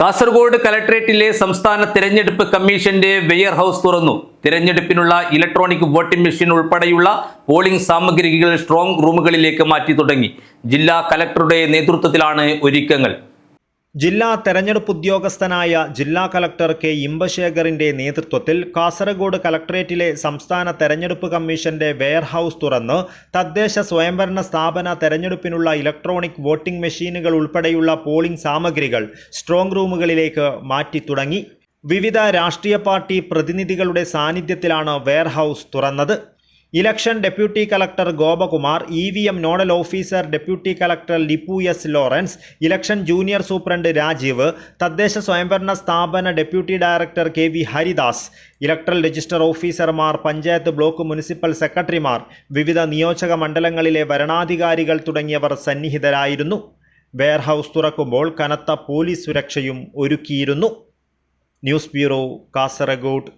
കാസർഗോഡ് കലക്ട്രേറ്റിലെ സംസ്ഥാന തിരഞ്ഞെടുപ്പ് കമ്മീഷന്റെ വെയർ ഹൗസ് തുറന്നു. തിരഞ്ഞെടുപ്പിനുള്ള ഇലക്ട്രോണിക് വോട്ടിംഗ് മെഷീൻ ഉൾപ്പെടെയുള്ള പോളിംഗ് സാമഗ്രികൾ സ്ട്രോങ് റൂമുകളിലേക്ക് മാറ്റി തുടങ്ങി. ജില്ലാ കലക്ടറുടെ നേതൃത്വത്തിലാണ് ഒരുക്കങ്ങൾ. ജില്ലാ തെരഞ്ഞെടുപ്പ് ഉദ്യോഗസ്ഥനായ ജില്ലാ കലക്ടർ കെ ഇമ്പശേഖറിന്റെ നേതൃത്വത്തിൽ കാസർഗോഡ് കലക്ടറേറ്റിലെ സംസ്ഥാന തെരഞ്ഞെടുപ്പ് കമ്മീഷന്റെ വെയർഹൌസ് തുറന്ന് തദ്ദേശ സ്വയംഭരണ സ്ഥാപന തെരഞ്ഞെടുപ്പിനുള്ള ഇലക്ട്രോണിക് വോട്ടിംഗ് മെഷീനുകൾ ഉൾപ്പെടെയുള്ള പോളിംഗ് സാമഗ്രികൾ സ്ട്രോങ് റൂമുകളിലേക്ക് മാറ്റി തുടങ്ങി. വിവിധ രാഷ്ട്രീയ പാർട്ടി പ്രതിനിധികളുടെ സാന്നിധ്യത്തിലാണ് വെയർഹൌസ് തുറന്നത്. Election deputy collector Gopakumar E V M nodal officer deputy collector Lipu S Lawrence election junior superintendent Rajeev തദ്ദേശ സ്വയംഭരണ സ്ഥാപന deputy director K V Haridas electoral register ഓഫീസർമാർ പഞ്ചായത്ത് ബ്ലോക്ക് മുനിസിപ്പൽ സെക്രട്ടറിമാർ വിവിധ നിയോജക മണ്ഡലങ്ങളിലെ വരണാധികാരികൾ തുടങ്ങിയവർ സന്നിഹിതരായിരുന്നു. വെയർഹൌസ് തുറക്കുമ്പോൾ കനത്ത പോലീസ് സുരക്ഷയും ഒരുക്കിയിരുന്നു. News bureau Kasaragod.